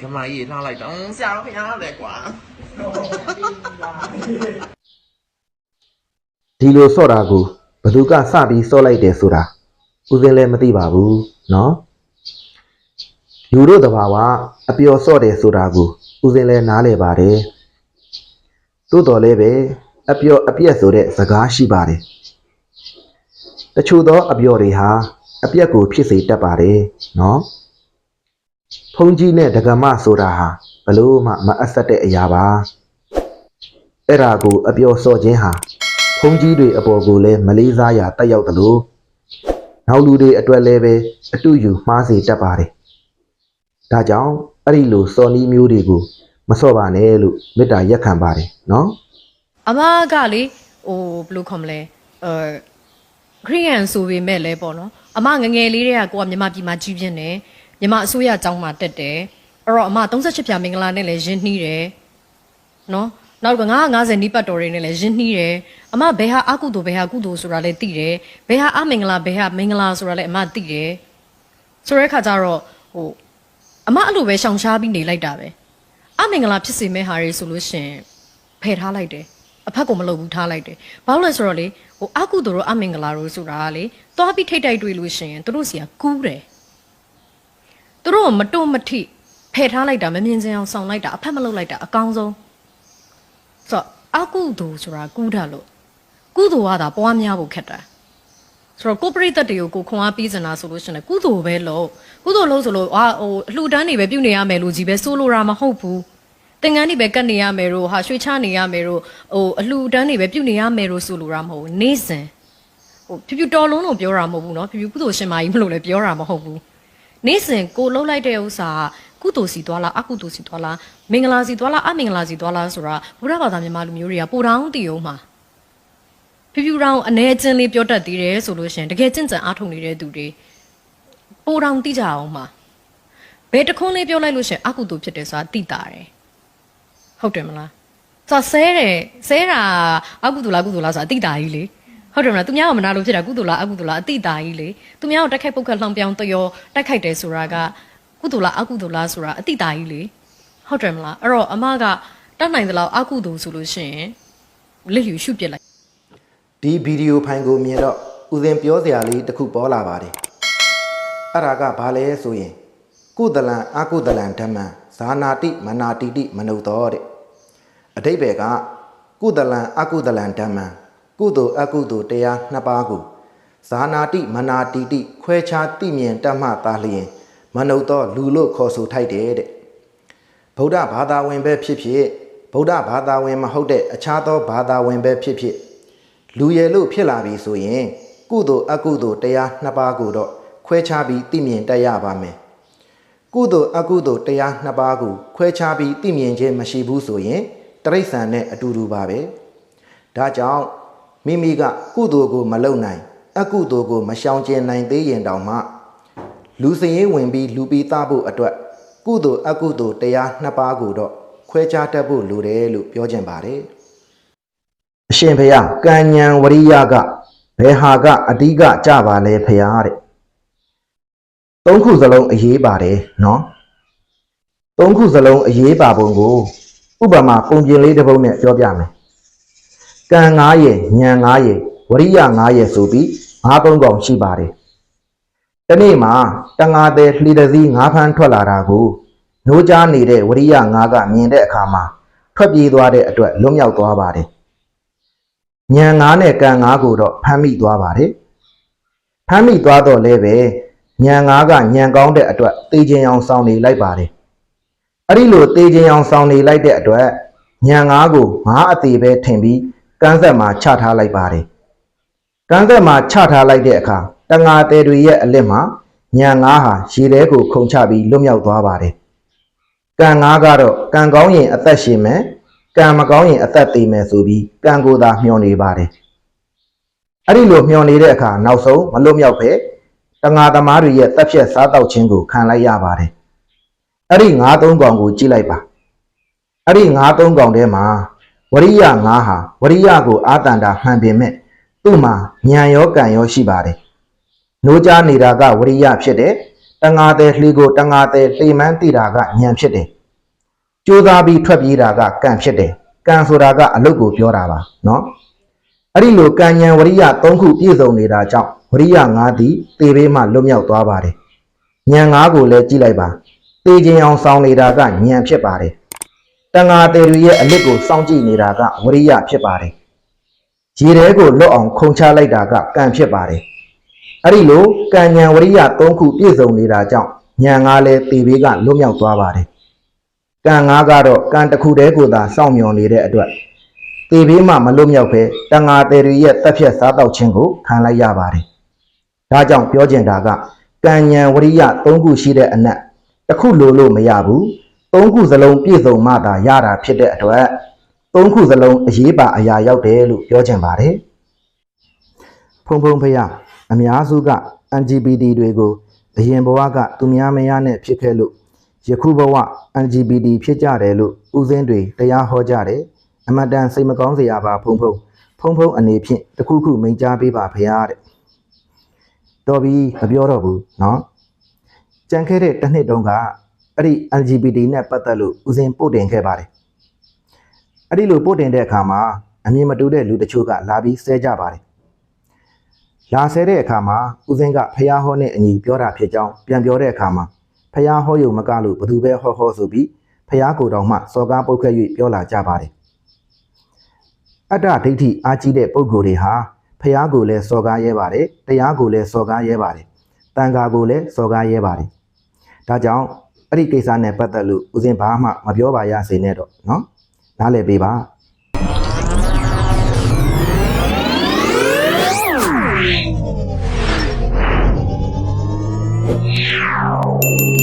ကမကြီးလှလိုက်တော့ဆရာတော်ဖျားတယ်ကွာဒီလိုစော့တာကိုဘသူကစပြီးစော့လိုက်တယ်ဆိုတာဦးစင်းလည်းမသိပါဘူးနော်လူတို့တဘာဝအပျော်စော့တယ်ဆိုတာကိုဦးစင်းလည်းနားလည်ပါတယ်သို့တော်လည်းပဲအပျော်အပြက်ဆိုတဲ့စကားရှိပါတယ်တချို့သောအပျော်တွေဟာအပြက်ကိုဖြစ်စေတတ်ပါတယ်နော် ဖုန်ကြီးနဲ့ဒကမဆိုတာဟာဘလို့မှမအပ်ဆက်တဲ့အရာပါအဲ့ဒါကိုအပျော်စော့ခြင်းဟာဖုန်ကြီးတွေအပေါ်ကိုလည်းမလေးစားရာတက်ရောက်သလိုနောက်လူတွေအတွက်လည်းပဲအတူယူမှားစေတတ်ပါတယ်။ဒါကြောင့်အဲ့ဒီလိုစော်နီးမျိုးတွေကိုမစော့ပါနဲ့လို့မေတ္တာရက်ခံပါတယ်နော်အမကလေဟိုဘယ်လိုခေါ်မလဲအဲခရီးယန်ဆိုပေမဲ့လဲပေါ့နော်အမငငယ်လေးတွေကကိုကမြန်မာပြည်မှာကြီးပြင်းတယ် မြန်မာအစိုးရအကြောင်းမှာတက်တယ်အဲ့တော့အမ38ဖြာမင်္ဂလာနဲ့လည်းရင်းနှီးတယ်နော်နောက်က950နီးပတ်တော်တွေနဲ့လည်းရင်းနှီးတယ်အမဘယ်ဟာအကုသိုလ်ဘယ်ဟာကုသိုလ်ဆိုတာလည်းသိတယ်ဘယ်ဟာအမင်္ဂလာဘယ်ဟာမင်္ဂလာဆိုတာလည်းအမသိတယ်ဆိုတဲ့ခါကျတော့ဟိုအမအဲ့လိုပဲရှောင်ရှားပြီးနေလိုက်တာပဲအမင်္ဂလာဖြစ်စေမဲ့ဟာတွေဆိုလို့ရှရင်ဖယ်ထားလိုက်တယ်အဖက်ကိုမလုပ်ဘူးထားလိုက်တယ်ဘာလို့လဲဆိုတော့လေဟိုအကုသိုလ်ရောအမင်္ဂလာရောဆိုတာကလေသွားပြီးထိတ်တိုက်တွေ့လို့ရှရင်သူတို့စီကကူးတယ် သူတို့ကမတုံ့မထိဖယ်ထားလိုက်တာမမြင်စင်အောင်ဆောင်လိုက်တာအဖက်မလုပ်လိုက်တာအကောင်းဆုံးဆိုတော့အကုသိုလ်ဆိုတာကူးတာလို့ကုသိုလ်ကသာပွားများဖို့ခက်တာဆိုတော့ကိုပရိသတ်တွေကိုကိုခွန်အားပေးစင်တာဆိုလို့ရှရင်လေကုသိုလ်ပဲလို့ကုသိုလ်လို့ဆိုလို့အာဟိုအလှူဒန်းတွေပဲပြုနေရမယ်လို့ကြီးပဲစိုးလို့တာမဟုတ်ဘူးသင်္ကန်းတွေပဲကတ်နေရမယ်လို့ဟာရွှေချနေရမယ်လို့ဟိုအလှူဒန်းတွေပဲပြုနေရမယ်လို့ဆိုလို့တာမဟုတ်ဘူးနေ့စဉ်ဟိုဖြူဖြူတော်လုံးလို့ပြောတာမဟုတ်ဘူးเนาะဖြူဖြူကုသိုလ်ရှင်မကြီးမလို့လည်းပြောတာမဟုတ်ဘူး နေ့စဉ်ကိုလှုပ်လိုက်တဲ့ဥစ္စာကကုသိုလ်စီသွားလားအကုသိုလ်စီသွားလားမင်္ဂလာစီသွားလားအမင်္ဂလာစီသွားလားဆိုတာဘုရားဘာသာမြန်မာလူမျိုးတွေကပိုတောင်းတည်အောင်မှာဖြူဖြူတောင်အနေချင်းလေးပြောတတ်သေးတယ်ဆိုလို့ရှရင်တကယ်ကျင့်ကြံအားထုတ်နေတဲ့သူတွေပိုတောင်သိကြအောင်ပါဘယ်တခွန်းလေးပြောလိုက်လို့ရှရင်အကုသိုလ်ဖြစ်တယ်ဆိုတာသိတာတယ်ဟုတ်တယ်မလားဆိုတော့ဆဲတယ်ဆဲတာအကုသိုလ်လားကုသိုလ်လားဆိုတာသိတာကြီးလေ ဟုတ်တယ်မလားသူများကမနာလို့ဖြစ်တာကုသိုလ်လားအကုသိုလ်လားအသိတာကြီးလေသူများကိုတက်ခိုက်ပုတ်ခတ်လှောင်ပြောင်းတရောတက်ခိုက်တယ်ဆိုတာကကုသိုလ်လားအကုသိုလ်လားဆိုတာအသိတာကြီးလေဟုတ်တယ်မလားအဲ့တော့အမကတတ်နိုင်သလောက်အကုသိုလ်ဆိုလို့ရှရင်လက်ယူရှုပြစ်လိုက်ဒီဗီဒီယိုဖိုင်ကိုမြင်တော့ဦးစင်ပြောစရာလေးတစ်ခုပေါ်လာပါတယ်အဲ့ဒါကဘာလဲဆိုရင် ကုသလံအကုသလံဓမ္မံဇာနာတိမနာတိတိမနုဿောတဲ့အတိဘယ်ကကုသလံအကုသလံဓမ္မံ ကုသိုလ်အကုသိုလ်တရားနှစ်ပါးကိုဇာနာတိမနာတိတိခွဲခြားသိမြင်တတ်မှသာလျင်မနုဿောလူလို့ခေါ်ဆိုထိုက်တယ်တဲ့ဗုဒ္ဓဘာသာဝင်ပဲဖြစ်ဖြစ်ဗုဒ္ဓဘာသာဝင်မဟုတ်တဲ့အခြားသောဘာသာဝင်ပဲဖြစ်ဖြစ်လူရည်လို့ဖြစ်လာပြီဆိုရင် ကုသိုလ်အကုသိုလ်တရားနှစ်ပါးကိုတော့ခွဲခြားပြီးသိမြင်တတ်ရပါမယ်ကုသိုလ်အကုသိုလ်တရားနှစ်ပါးကိုခွဲခြားပြီးသိမြင်ခြင်းမရှိဘူးဆိုရင်တရိษံနဲ့အတူတူပါပဲဒါကြောင့် မိမိကကုသိုလ်ကိုမလုပ်နိုင် အကုသိုလ်ကိုမရှောင်ကျဉ်နိုင်သေးရင်တောင်မှလူစရင်ဝင်ပြီးလူပြီးသားဖို့အတွက် ကုသိုလ်အကုသိုလ်တရားနှစ်ပါးကိုတော့ခွဲခြားတတ်ဖို့လိုတယ်လို့ပြောကြင်ပါတယ်အရှင်ဘုရားကံဉဏ်ဝရိယကဘယ်ဟာကအဓိကကြပါလဲဘုရားတဲ့သုံးခုစလုံးအရေးပါတယ်နော်သုံးခုစလုံးအရေးပါပုံကို ဥပမာပုံပြင်လေးတစ်ပုဒ်နဲ့ပြောပြမယ် ကံ9ရဲ့ဉဏ်9ရဲ့ဝရိယ9ရဲ့ဆိုပြီး၅သုံးကောင်ရှိပါတယ်တနေ့မှာတငါတဲ့လှီတစည်းငါးဖမ်းထွက်လာတာကိုနှိုးကြားနေတဲ့ဝရိယငါးကမြင်တဲ့အခါမှာထွက်ပြေးသွားတဲ့အတွက်လွတ်မြောက်သွားပါတယ်။ညံငါးနဲ့ကံငါးကိုတော့ဖမ်းမိသွားပါတယ်။ဖမ်းမိသွားတော့လည်းပဲညံငါးကညံကောင်းတဲ့အတွက်တေးခြင်းအောင်ဆောင်နေလိုက်ပါတယ်။အဲ့ဒီလိုတေးခြင်းအောင်ဆောင်နေလိုက်တဲ့အတွက်ညံငါးကိုငါးအသေးပဲထင်ပြီး ကန်းဆက်မှာချထားလိုက်ပါတယ်။ကန်းသက်မှာချထားလိုက်တဲ့အခါတငါတဲတွေရဲ့အလစ်မှာညံငါးဟာရေထဲကိုခုန်ချပြီးလွတ်မြောက်သွားပါတယ်။ကံငါးကတော့ကံကောင်းရင်အသက်ရှင်မယ်။ကံမကောင်းရင်အသက်သေမယ်ဆိုပြီးကံကိုယ်သာမျှော်နေပါတယ်။အဲ့ဒီလိုမျှော်နေတဲ့အခါနောက်ဆုံးမလွတ်မြောက်ပဲတငါသမားတွေရဲ့တက်ဖြတ်စားတောက်ခြင်းကိုခံလိုက်ရပါတယ်။အဲ့ဒီငါးသုံးကောင်ကိုကြည့်လိုက်ပါ။အဲ့ဒီငါးသုံးကောင်ထဲမှာ ဝရိယငါးဟာဝရိယကိုအာတန္တာဟန်ပင်မဲ့သူ့မှာဉာဏ်ရောကံရောရှိပါတယ်။နိုးကြားနေတာကဝရိယဖြစ်တယ်တငါတဲ့လှေကိုတငါတဲ့လှေမှန်းတိတာကညံဖြစ်တယ်ကြိုးစားပြီးထွက်ပြေးတာကကံဖြစ်တယ်ကံဆိုတာကအလုတ်ကိုပြောတာပါနော်အဲ့ဒီလိုကံဉဏ်ဝရိယ၃ခုပြည့်စုံနေတာကြောင့်ဝရိယ၅သည်သေဘေးမှလွတ်မြောက်သွားပါတယ်ဉာဏ်၅ကိုလည်းကြည့်လိုက်ပါသေခြင်းအောင်ဆောင်နေတာကဉာဏ်ဖြစ်ပါတယ် တငါတဲ့တွေရဲ့အလစ်ကိုစောင့်ကြည့်နေတာကဝရိယဖြစ်ပါတယ်ရေထဲကိုလွတ်အောင်ခုန်ချလိုက်တာကကံဖြစ်ပါတယ်အဲ့ဒီလိုကံဉဏ်ဝရိယ၃ခုပြည့်စုံနေတာကြောင့်ဉာဏ်ငါလည်းပေဘေးကလွတ်မြောက်သွားပါတယ်။ကံငါကတော့ကံတစ်ခုတည်းကိုသာစောင့်မျှော်နေတဲ့အတွက်ပေဘေးမှမလွတ်မြောက်ပဲတန်ငါတယ်တွေရဲ့တက်ဖြတ်စားတော့ခြင်းကိုခံလိုက်ရပါတယ်။ဒါကြောင့်ပြောချင်တာကကံဉဏ်ဝရိယ၃ခုရှိတဲ့အနက်တစ်ခုလိုလို့မရဘူး။ ၃ခုစလုံးပြည့်စုံမှသာရတာဖြစ်တဲ့အတွက်၃ခုစလုံးအရေးပါအရာရောက်တယ်လို့ပြောချင်ပါတယ်။ ဖုံဖုံဖရအများစုက LGBT တွေကိုအရင်ဘဝကသူများမယားနဲ့ဖြစ်ခဲ့လို့ယခုဘဝ LGBT ဖြစ်ကြတယ်လို့ဦးစင်းတွေတရားဟောကြတယ်အမတန်စိတ်မကောင်းစရာပါဖုံဖုံဖုံဖုံအနေဖြင့်တစ်ခုခုမိန့်ကြားပေးပါဖရာတဲ့တော်ပြီမပြောတော့ဘူးเนาะကြံခဲ့တဲ့တစ်နှစ်တုန်းက အဲ့ဒီ LGBT နဲ့ပတ်သက်လို့ဦးစင်းပို့တင်ခဲ့ပါတယ်အဲ့ဒီလိုပို့တင်တဲ့အခါမှာအမြင်မတူတဲ့လူတချို့ကလာပြီးဆဲကြပါတယ်လာဆဲတဲ့အခါမှာဦးစင်းကဖះဟောနဲ့အညီပြောတာဖြစ်ကြောင်းပြန်ပြောတဲ့အခါမှာဖះဟောယုံမကလို့ဘသူပဲဟောဟောဆိုပြီးဖះကိုယ်တော်မှစော်ကားပုတ်ခတ်၍ပြောလာကြပါတယ်အတ္တဒိဋ္ဌိအားကြီးတဲ့ပုဂ္ဂိုလ်တွေဟာဖះကိုလည်းစော်ကားရဲပါတယ်တရားကိုလည်းစော်ကားရဲပါတယ်တန်ခါကိုလည်းစော်ကားရဲပါတယ်ဒါကြောင့် အဲ့ဒီကိစ္စနဲ့ပတ်သက်လို့ဦးစင်ဘာမှမပြောပါရစေနဲ့တော့နော်နားလည်ပေးပါ Wow.